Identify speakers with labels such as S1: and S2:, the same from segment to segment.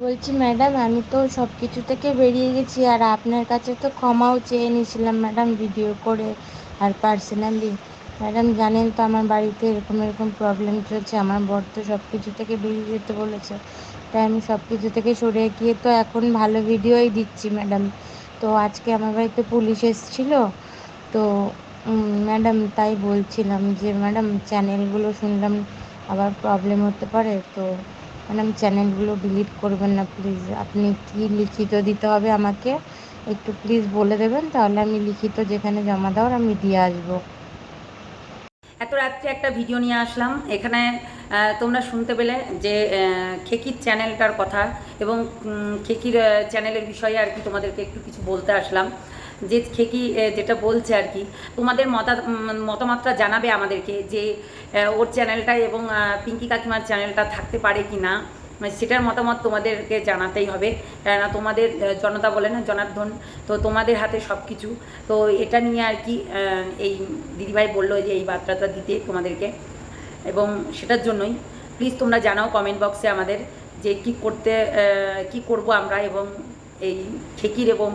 S1: বলছি, ম্যাডাম, আমি তো সব কিছু থেকে বেরিয়ে গেছি আর আপনার কাছে তো ক্ষমাও চেয়ে নিয়েছিলাম ম্যাডাম ভিডিও করে আর পার্সোনালি। ম্যাডাম, জানেন তো আমার বাড়িতে এরকম এরকম প্রবলেম চলছে, আমার বর তো সব কিছু থেকে বেরিয়ে যেতে বলেছে। তাই আমি সব কিছু থেকে সরে গিয়ে তো এখন ভালো ভিডিওই দিচ্ছি, ম্যাডাম। তো আজকে আমার বাড়িতে পুলিশ এসেছিল, তো ম্যাডাম, তাই বলছিলাম যে, ম্যাডাম, চ্যানেলগুলো শুনলাম, আবার প্রবলেম হতে পারে। তো ম্যাডাম চ্যানেলগুলো ডিলিট করবেন না প্লিজ আপনি কি লিখিত দিতে হবে আমাকে, একটু প্লিজ বলে দেবেন, তাহলে আমি লিখিত যেখানে জমা দেওয়ার আমি দিয়ে আসব।
S2: এত রাত্রে একটা ভিডিও নিয়ে আসলাম। এখানে তোমরা শুনতে পেলে যে খেকির চ্যানেলটার কথা এবং খেকির চ্যানেলের বিষয়ে আর কি তোমাদেরকে একটু কিছু বলতে আসলাম। যে খেকি যেটা বলছে আর কি, তোমাদের মতা মতামতটা জানাবে আমাদেরকে যে ওর চ্যানেলটা এবং পিঙ্কি কাকিমার চ্যানেলটা থাকতে পারে কি না মানে সেটার মতামত তোমাদেরকে জানাতেই হবে। কেননা তোমাদের জনতা বলে না, জনার্দন, তো তোমাদের হাতে সব কিছু তো এটা নিয়ে আর কি এই দিদিভাই বলল যে, এই বার্তাটা দিতে তোমাদেরকে এবং সেটার জন্যই। প্লিজ তোমরা জানাও কমেন্ট বক্সে আমাদের যে কি করতে কি করব আমরা এবং এই ঠেকির এবং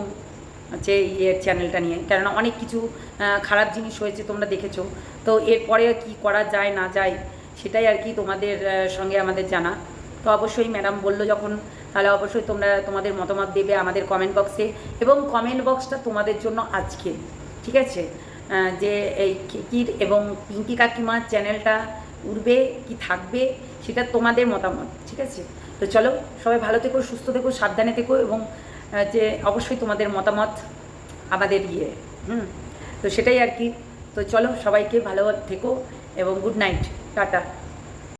S2: হচ্ছে ইয়ের চ্যানেলটা নিয়ে। কেননা অনেক কিছু খারাপ জিনিস হয়েছে তোমরা দেখেছ। তো এরপরে কি করা যায়, না যায়, সেটাই আর কি তোমাদের সঙ্গে আমাদের জানা। তো অবশ্যই ম্যাডাম বলল যখন, তাহলে অবশ্যই তোমরা তোমাদের মতামত দেবে আমাদের কমেন্ট বক্সে এবং কমেন্ট বক্সটা তোমাদের জন্য আজকে ঠিক আছে? যে এই কির এবং পিঙ্কি কাকিমার চ্যানেলটা উঠবে কি থাকবে, সেটা তোমাদের মতামত, ঠিক আছে? তো চলো, সবাই ভালো থেকো, সুস্থ থেকো, সাবধানে থেকো, এবং যে অবশ্যই তোমাদের মতামত আমাদের ইয়ে হুম? তো সেটাই আর কি। তো চলো সবাইকে ভালো থেকো এবং গুড নাইট টাটা।